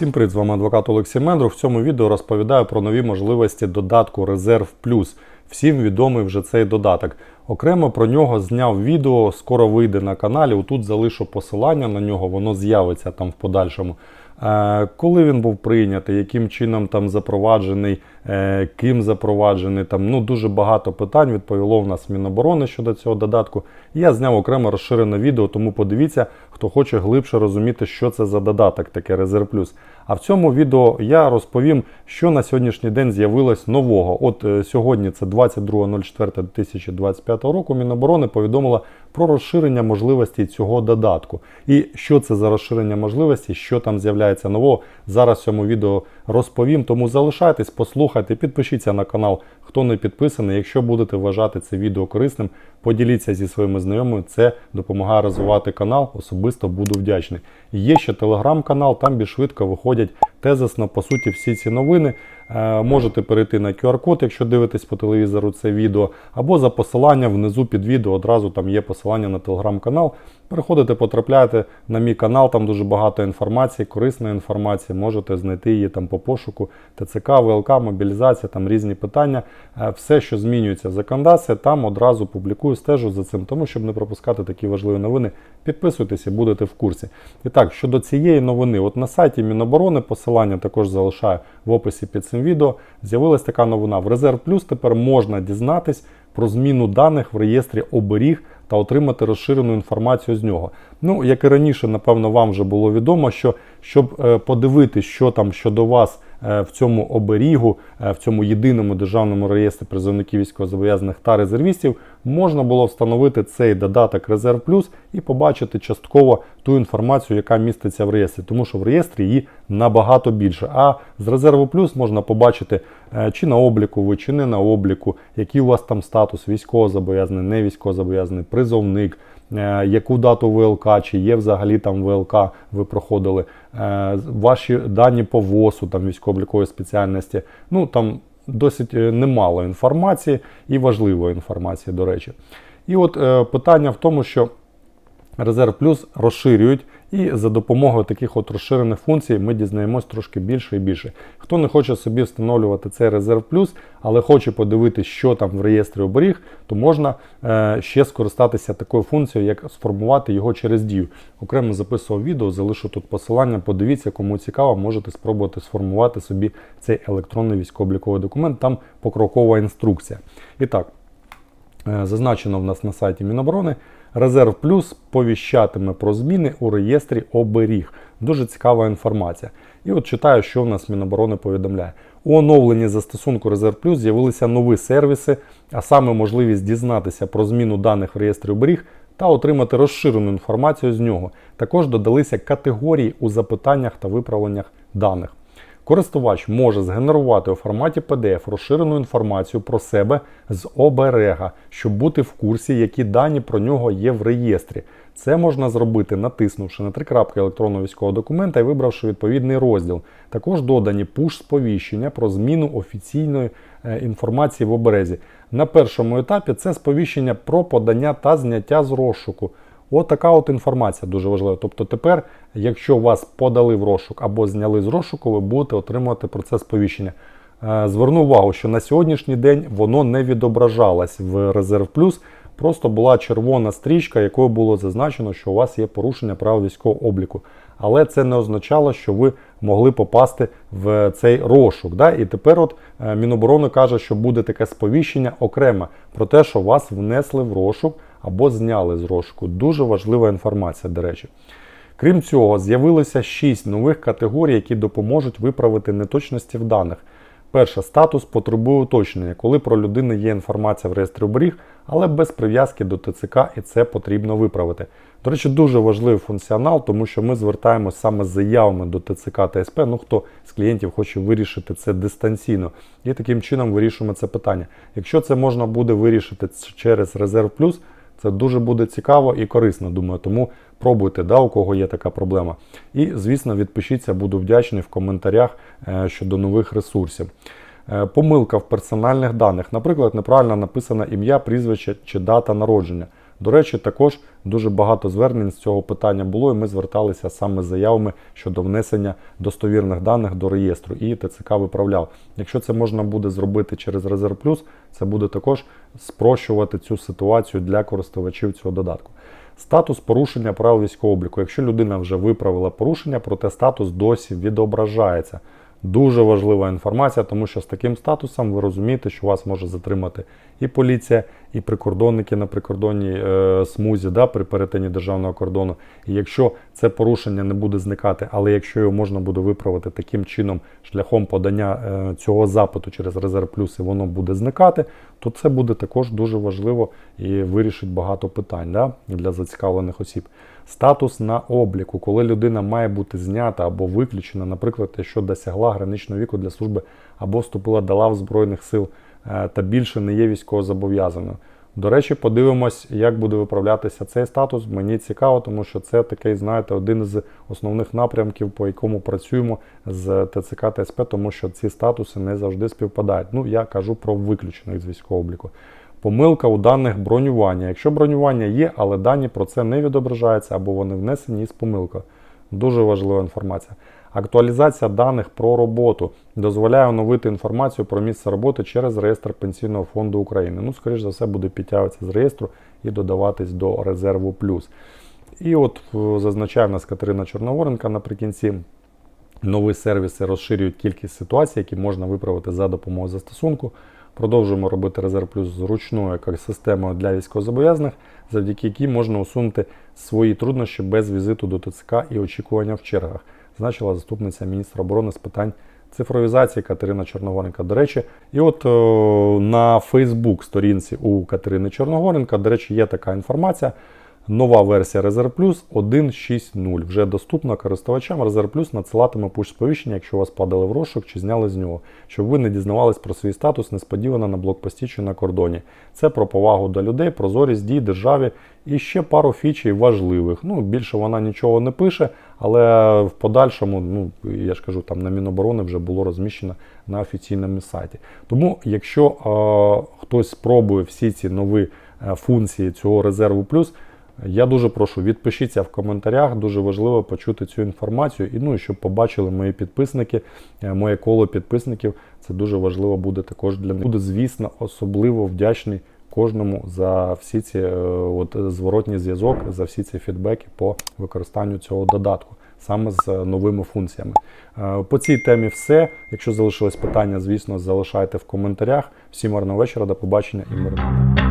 Всім привіт, з вами адвокат Олексій Мендру. В цьому відео розповідаю про нові можливості додатку Резерв Плюс. Всім відомий вже цей додаток. Окремо про нього зняв відео, скоро вийде на каналі. Отут залишу посилання на нього, воно з'явиться там в подальшому. Е, Коли він був прийнятий, яким чином там запроваджений, е, ким запроваджений, там ну дуже багато питань відповіло в нас Міноборони щодо цього додатку. Я зняв окремо розширене відео, тому подивіться, хто хоче глибше розуміти, що це за додаток, таке Резерв Плюс. А в цьому відео я розповім, що на сьогоднішній день з'явилось нового. От е, сьогодні це 22.04.2025 року. Міноборони повідомила про розширення можливостей цього додатку. І що це за розширення можливостей, що там з'являється нового. Зараз в цьому відео розповім. Тому залишайтесь, послухайте, підпишіться на канал, хто не підписаний. Якщо будете вважати це відео корисним, поділіться зі своїми знайомими. Це допомагає розвивати канал. Особисто буду вдячний. Є ще телеграм-канал, там більш швидко виходять тезисно, по суті, всі ці новини. Е, Можете перейти на QR-код, якщо дивитесь по телевізору це відео, або за посиланням внизу під відео одразу там є посилання на телеграм-канал. Переходите, потрапляєте на мій канал, там дуже багато інформації, корисної інформації. Можете знайти її там по пошуку ТЦК, ВЛК, мобілізація, там різні питання. Е, Все, що змінюється в законодавстві, там одразу публікую, стежу за цим. Тому, щоб не пропускати такі важливі новини, підписуйтесь і будете в курсі. І так, щодо цієї новини, от на сайті Міноборони, посилання також залишаю в описі під цим відео. З'явилась така новина. В Резерв Плюс тепер можна дізнатись про зміну даних в реєстрі оберіг та отримати розширену інформацію з нього. Ну, як і раніше, напевно, вам вже було відомо, що щоб е, подивитися, що там щодо вас в цьому оберігу, е, в цьому єдиному державному реєстрі призовників військовозобов'язаних та резервістів, можна було встановити цей додаток Резерв Плюс і побачити частково ту інформацію, яка міститься в реєстрі, тому що в реєстрі її набагато більше. А з резерву плюс можна побачити, е, чи на обліку ви, чи не на обліку, який у вас там статус військовозобов'язаний, не військовозобов'язаний, призовник. Е, Яку дату ВЛК, чи є взагалі там ВЛК, ви проходили, е, ваші дані по ВОСу, там військово-облікової спеціальності. Ну там досить е, немало інформації і важливої інформації, до речі. І от питання в тому, що Резерв Плюс розширюють, і за допомогою таких от розширених функцій ми дізнаємось трошки більше і більше. Хто не хоче собі встановлювати цей резерв плюс, але хоче подивитися, що там в реєстрі оберіг, то можна е, ще скористатися такою функцією, як сформувати його через дію. Окремо записував відео, залишу тут посилання. Подивіться, кому цікаво, можете спробувати сформувати собі цей електронний військово-обліковий документ. Там покрокова інструкція. І так, е, зазначено в нас на сайті Міноборони. Резерв Плюс повіщатиме про зміни у реєстрі оберіг. Дуже цікава інформація. І от читаю, що в нас Міноборони повідомляє. У оновленні застосунку Резерв Плюс з'явилися нові сервіси, а саме можливість дізнатися про зміну даних в реєстрі оберіг та отримати розширену інформацію з нього. Також додалися категорії у запитаннях та виправленнях даних. Користувач може згенерувати у форматі PDF розширену інформацію про себе з оберега, щоб бути в курсі, які дані про нього є в реєстрі. Це можна зробити, натиснувши на три крапки електронного військового документа і вибравши відповідний розділ. Також додані пуш-сповіщення про зміну офіційної е, інформації в оберезі. На першому етапі це сповіщення про подання та зняття з розшуку. От така от інформація дуже важлива. Тобто тепер, якщо вас подали в розшук або зняли з розшуку, ви будете отримувати про це сповіщення. Е, Зверну увагу, що на сьогоднішній день воно не відображалось в Резерв Плюс. Просто була червона стрічка, якою було зазначено, що у вас є порушення правил військового обліку. Але це не означало, що ви могли попасти в цей розшук. Да? І тепер от е, Міноборони каже, що буде таке сповіщення окремо про те, що вас внесли в розшук або зняли з розшуку. Дуже важлива інформація, до речі. Крім цього, з'явилося 6 нових категорій, які допоможуть виправити неточності в даних. Перша статус потребує уточнення, коли про людину є інформація в реєстрі оберіг, але без прив'язки до ТЦК, і це потрібно виправити. До речі, дуже важливий функціонал, тому що ми звертаємося саме з заявами до ТЦК та СП. Ну хто з клієнтів хоче вирішити це дистанційно, і таким чином вирішуємо це питання. Якщо це можна буде вирішити через резерв плюс. Це дуже буде цікаво і корисно, думаю. Тому пробуйте, да, у кого є така проблема. І, звісно, відпишіться, буду вдячний в коментарях е, щодо нових ресурсів. Е, Помилка в персональних даних, наприклад, неправильно написане ім'я, прізвище чи дата народження. До речі, також дуже багато звернень з цього питання було, і ми зверталися саме з заявами щодо внесення достовірних даних до реєстру, і ТЦК виправляв. Якщо це можна буде зробити через Резерв Плюс, це буде також спрощувати цю ситуацію для користувачів цього додатку. Статус порушення правил військового обліку. Якщо людина вже виправила порушення, проте статус досі відображається. Дуже важлива інформація, тому що з таким статусом ви розумієте, що вас може затримати і поліція, і прикордонники на прикордонній е, смузі да, при перетині державного кордону. І якщо це порушення не буде зникати, але якщо його можна буде виправити таким чином, шляхом подання е, цього запиту через резерв плюс, і воно буде зникати, то це буде також дуже важливо і вирішить багато питань да, для зацікавлених осіб. Статус на обліку, коли людина має бути знята або виключена, наприклад, якщо досягла граничного віку для служби або вступила до лав Збройних сил та більше не є військовозобов'язаною. До речі, подивимось, як буде виправлятися цей статус. Мені цікаво, тому що це такий, знаєте, один з основних напрямків, по якому працюємо з ТЦК та СП, тому що ці статуси не завжди співпадають. Ну, я кажу про виключених з військового обліку. Помилка у даних бронювання. Якщо бронювання є, але дані про це не відображаються або вони внесені із помилкою. Дуже важлива інформація. Актуалізація даних про роботу дозволяє оновити інформацію про місце роботи через реєстр Пенсійного фонду України. Ну, скоріш за все, буде підтягуватися з реєстру і додаватись до резерву плюс. І от зазначає в нас Катерина Чорногоренка наприкінці. Нові сервіси розширюють кількість ситуацій, які можна виправити за допомогою застосунку. Продовжуємо робити резерв плюс зручною системою для військовозобов'язаних, завдяки якій можна усунути свої труднощі без візиту до ТЦК і очікування в чергах, значила заступниця міністра оборони з питань цифровізації Катерина Чорногоренка. До речі, і от о, на Фейсбук сторінці у Катерини Чорногоренка, до речі, є така інформація. Нова версія Резерв Плюс 1.6.0 вже доступна користувачам. Резерв Плюс надсилатиме пуш-сповіщення, якщо вас падали в розшук чи зняли з нього, щоб ви не дізнавались про свій статус несподівано на блокпості чи на кордоні. Це про повагу до людей, прозорість дій державі і ще пару фічей важливих. Ну, більше вона нічого не пише, але в подальшому, ну я ж кажу, там на Міноборони вже було розміщено на офіційному сайті. Тому, якщо е, хтось спробує всі ці нові е, функції цього резерву плюс. Я дуже прошу, відпишіться в коментарях. Дуже важливо почути цю інформацію. І ну, щоб побачили мої підписники, е, моє коло підписників. Це дуже важливо буде також для них. Буду, звісно, особливо вдячний кожному за всі ці е, от, зворотній зв'язок, за всі ці фідбеки по використанню цього додатку. Саме з е, новими функціями. По цій темі все. Якщо залишились питання, звісно, залишайте в коментарях. Всім гарного вечора, до побачення і мирного.